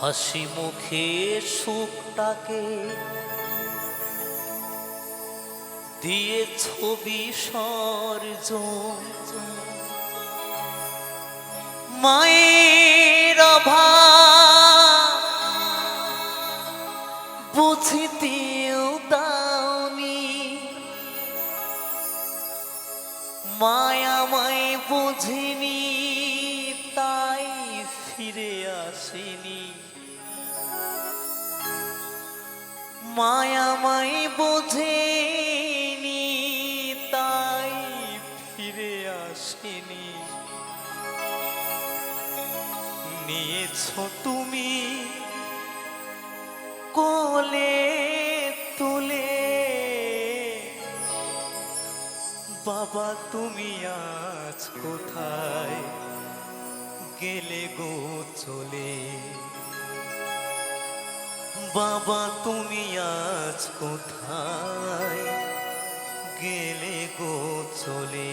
হাসি মুখে সুখটাকে দিয়ে ছবি সর্জন। মায়ের অভাব মায়ামায় বোঝেনি, তাই ফিরে আসেনি। নিয়েছ তুমি কোলে তুলে, বাবা তুমি আজ কোথায় গেলে গো চলে? বাবা তুমি আজ কোথায়? গেলে গো চলে।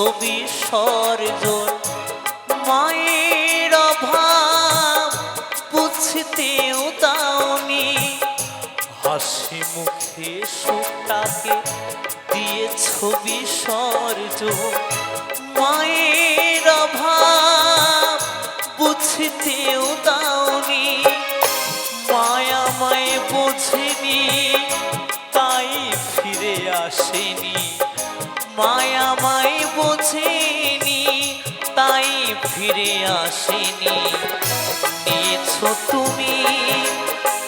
ছবি সর্জন মায়ের অভাব বুঝতেও দাওনি। হাসি মুখে সুখটাকে দিয়ে ছবি সর্জন মায়ের অভাব বুঝতেও দাওনি। মায়া মায়ে বোঝেনি, তাই ফিরে আসেনি। ফিরে আসেনি। নিয়েছ তুমি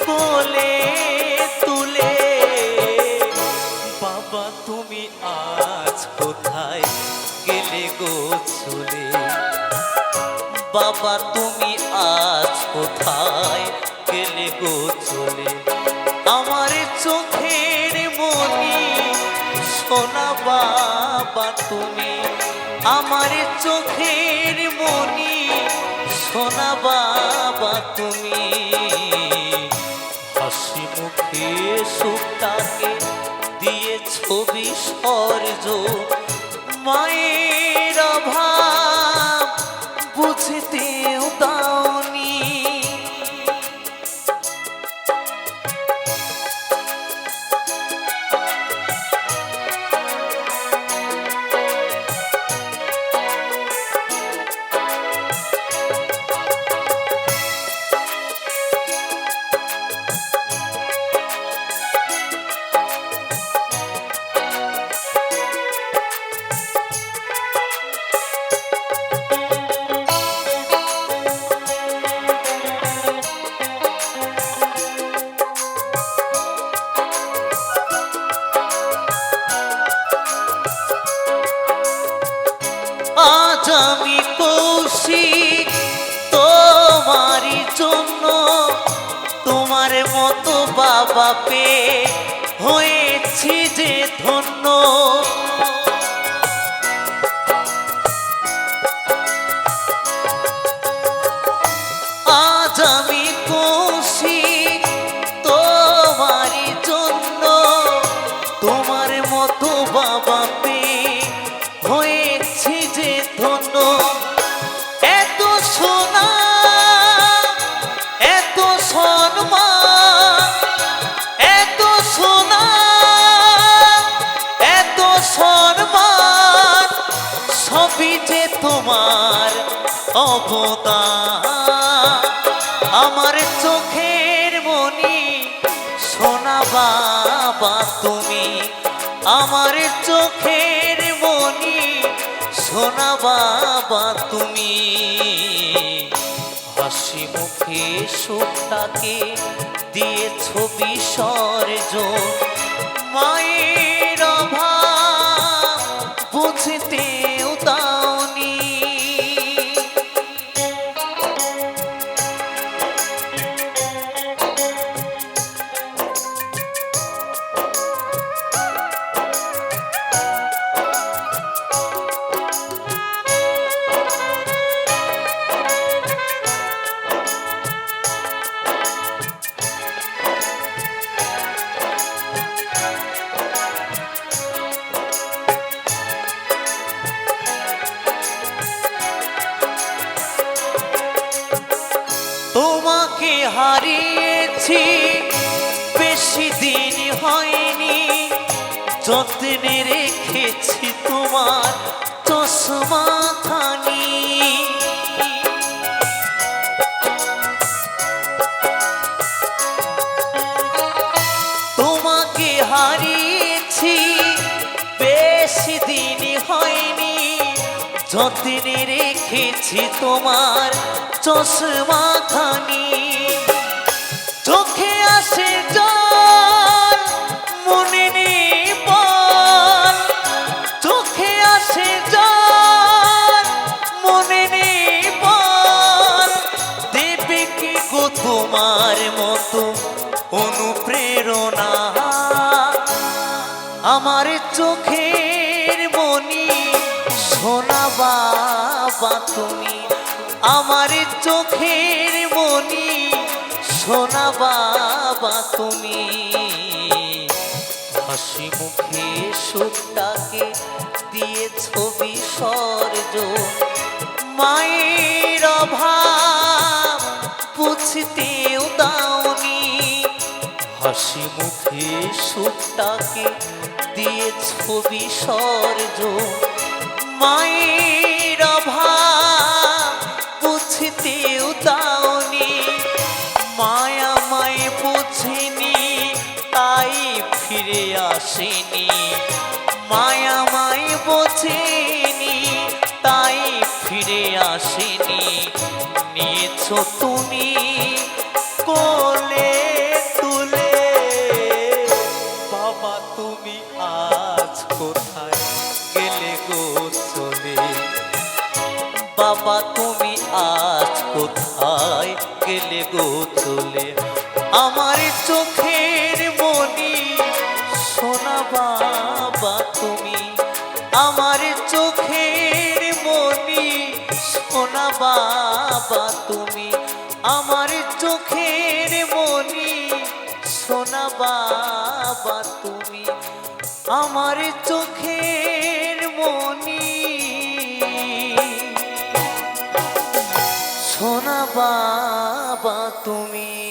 কোলে তুলে। বাবা, তুমি আজ কোথায় গেলে গো চলে? বাবা, তুমি আজ কোথায় গেলে গো চলে? আমার চোখের মনি, সোনা বাবা, তুমি আমার চোখের মনি সোনা বাবা তুমি। হাসি মুখে সুখটাকে দিয়ে ছবি সর্জ মায়ের মতো বাবা পে হয়েছি যে ধন্য। আজ আমি অবদান আমার চোখের মনি, সোনা বাবা তুমি। আমার চোখের মনি, সোনা বাবা তুমি। হাসি মুখে সুখটাকে দিয়ে ছবি সর্জ মায়ের যত্নে রেখেছি তোমার চশমা খানি। তোমাকে হারিয়েছি, বেশি দিন হয়নি। যত্নে রেখেছি তোমার চশমা খানি। আমার চোখের মনি, সোনা বাবা তুমি। আমার চোখের মনি, সোনা বাবা তুমি। হাসি মুখে সুখটাকে দিয়ে ছবি সর্জ মায়ের অভাব দাওনি হাসি মুখে সুখটাকে দিয়ে ছবি সর্জ মায়ের অভাব বুঝতেও দাওনি। মায়া মায় বুঝিনি, তাই ফিরে আসেনি। মায়া মায় বোঝেনি, তাই ফিরে আসেনি। নিয়েছো তুমি আমার চোখের মনি, সোনা বাবা তুমি। আমার চোখের মনি, সোনা বাবা তুমি। আমার চোখের মনি, সোনা বাবা তুমি। আমার চোখের মনি, সোনা বাবা তুমি।